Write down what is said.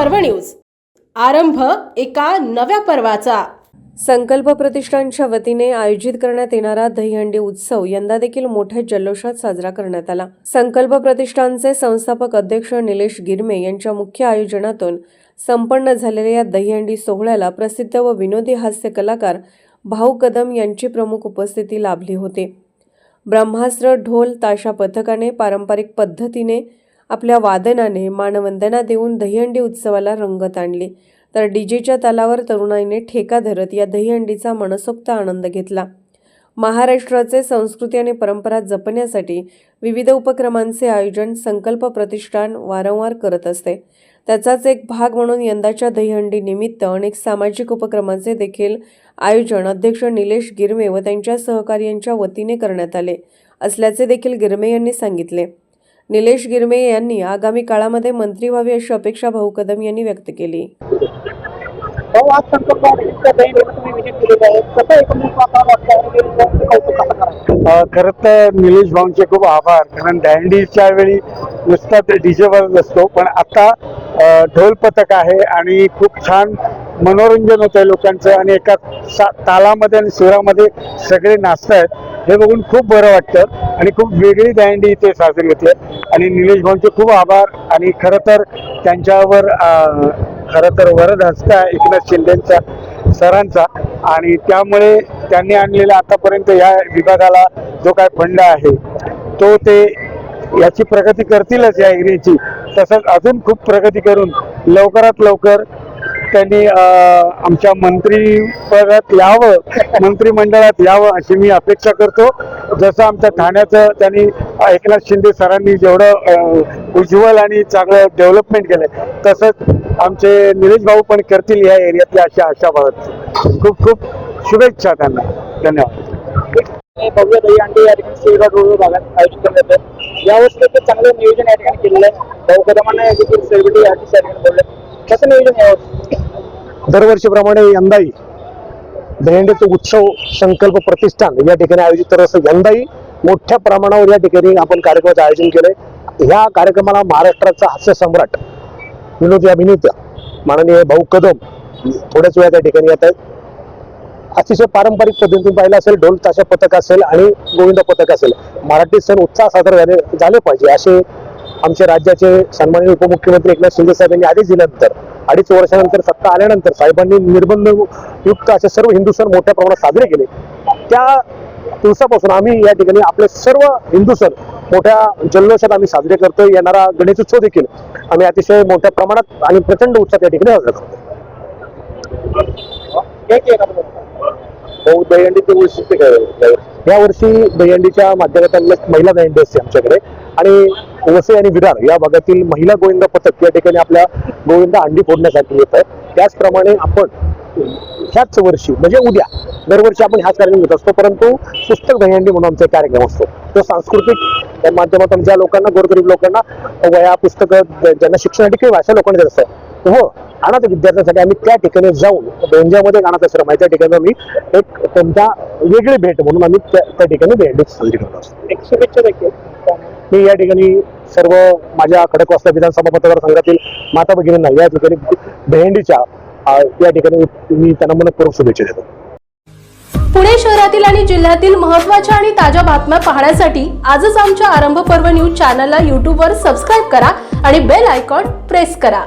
पर्व न्यूज. आरंभ एका नव्या पर्वाचा. संकल्प प्रतिष्ठानच्या वतीने आयोजित करण्यात येणारा दहीहंडी उत्सव यंदा देखील मोठ्या जल्लोषात साजरा करण्यात आला. संकल्प प्रतिष्ठानचे संस्थापक अध्यक्ष निलेश गिरमे यांच्या मुख्य आयोजनातून संपन्न झालेल्या या दहीहंडी सोहळ्याला प्रसिद्ध व विनोदी हास्य कलाकार भाऊ कदम यांची प्रमुख उपस्थिती लाभली होती. ब्रह्मास्त्र ढोल ताशा पथकाने पारंपरिक पद्धतीने आपल्या वादनाने मानवंदना देऊन दहीहंडी उत्सवाला रंगत आणली. तर डीजेच्या तालावर तरुणाईने ठेका धरत या दहीहंडीचा मनसोक्त आनंद घेतला. महाराष्ट्राचे संस्कृती आणि परंपरा जपण्यासाठी विविध उपक्रमांचे आयोजन संकल्प प्रतिष्ठान वारंवार करत असते. त्याचाच एक भाग म्हणून यंदाच्या दहीहंडी निमित्त अनेक सामाजिक उपक्रमांचे देखील आयोजन अध्यक्ष निलेश गिरमे व त्यांच्या सहकार्यांच्या वतीने करण्यात आले असल्याचे देखील गिरमे यांनी सांगितले. निलेश गिरमे यांनी आगामी काळामध्ये मंत्री व्हावे अशी अपेक्षा भाऊ कदम यांनी व्यक्त केली. कसं करायचं? खर तर निलेश भाऊंचे खूप आभार. कारण दँडीच्या वेळी नुसता ते डीजेवर नसतो पण आता ढोल पथक आहे आणि खूप छान मनोरंजन होत आहे लोकांचं आणि एका सा- तालामध्ये आणि सुरामध्ये सगळे नाचत आहेत हे बघून खूप बरं वाटतं आणि खूप वेगळी दांडी इथे साजरी होते आणि निलेश भाऊंचे खूप आभार आणि खरं तर त्यांच्यावर खरं तर वरद हस्त आहे एकनाथ शिंदेचा सरांचा. आणि त्यामुळे त्यांनी आणलेला आतापर्यंत या विभागाला जो काय फंड आहे तो ते याची प्रगती करतीलच या एरियाची तसंच अजून खूप प्रगती करून लवकरात लवकर त्यांनी आमच्या मंत्रीपदात यावं मंत्रिमंडळात यावं अशी मी अपेक्षा करतो. जसं आमच्या ठाण्याचं त्यांनी एकनाथ शिंदे सरांनी जेवढं उज्ज्वल आणि चांगलं डेव्हलपमेंट केलंय तसंच आमचे निलेश भाऊ पण करतील या एरियातल्या अशा आशा बाळगतो. खूप खूप शुभेच्छा त्यांना. धन्यवाद. भव्य दही अंडे या ठिकाणी सेवा रोड भागात आयोजित करण्यात येतं यावर्षी देखील चांगलं नियोजन या ठिकाणी केलेलं आहे. भाऊ कदमांना या देखील सेलिब्रिटी आर्टिस्ट या ठिकाणी बोलले. कसं नियोजन यावर्षी दरवर्षीप्रमाणे यंदाही दहीहंडीचं उत्सव संकल्प प्रतिष्ठान या ठिकाणी आयोजित करत असतं. यंदाही मोठ्या प्रमाणावर या ठिकाणी आपण कार्यक्रमाचं आयोजन केलंय. ह्या कार्यक्रमाला महाराष्ट्राचा हास्य सम्राट विनोदी अभिनेत्या माननीय भाऊ कदम थोड्याच वेळा त्या ठिकाणी येत आहेत. अतिशय पारंपरिक पद्धतीने पाहिलं असेल ढोल ताशा पथक असेल आणि गोविंद पथक असेल. मराठी सण उत्साह सादर झाले झाले पाहिजे असे आमच्या राज्याचे सन्माननीय उपमुख्यमंत्री एकनाथ शिंदे साहेब यांनी आदेश दिल्यानंतर अडीच वर्षानंतर सत्ता आल्यानंतर साहेबांनी निर्बंध युक्त असे सर्व हिंदू सण मोठ्या प्रमाणात साजरे केले. त्या दिवसापासून आम्ही या ठिकाणी आपले सर्व हिंदू सण मोठ्या जल्लोषात आम्ही साजरे करतो येणारा गणेशोत्सव देखील आम्ही अतिशय मोठ्या प्रमाणात आणि प्रचंड उत्साहात या ठिकाणी साजरा करतो हे दहीहंडीचे वैशिष्ट्य काय? या वर्षी दहीहंडीच्या माध्यमातून महिला दहीहंडी असते आमच्याकडे. आणि वसई आणि विरार या भागातील महिला गोविंदा पथक या ठिकाणी आपल्या गोविंदा अंडी फोडण्यासाठी येत आहे. त्याचप्रमाणे आपण ह्याच वर्षी म्हणजे उद्या दरवर्षी आपण ह्याच कार्यक्रम घेत असतो परंतु पुस्तक दहीहंडी म्हणून आमचा कार्यक्रम असतो. तो सांस्कृतिक त्या माध्यमातून ज्या लोकांना गोरगरीब लोकांना वया पुस्तकं ज्यांना शिक्षणासाठी किंवा अशा लोकांना जास्त आहे हो अनाथ विद्यार्थ्यांसाठी आम्ही त्या ठिकाणी जाऊन बेंजामध्ये अनाथ आश्रम आहे त्या ठिकाणी आम्ही एक त्यांच्या वेगळी भेट म्हणून आम्ही त्या त्या ठिकाणी भेट साजरी करत असतो. एक शुभेच्छा देखील. मी या ठिकाणी सर्व माझ्या खडकवासला विधानसभा मतदारसंघातील माता भगिनींना या ठिकाणी भेंडीच्या या ठिकाणी मी त्यांना मनपूर्वक शुभेच्छा देतो. पुणे शहरातील आणि जिल्ह्यातील महत्त्वाच्या आणि ताज्या बातम्या पाहण्यासाठी आजच आमच्या आरंभ पर्व न्यूज चॅनलला यूट्यूबवर सबस्क्राईब करा आणि बेल आयकॉन प्रेस करा.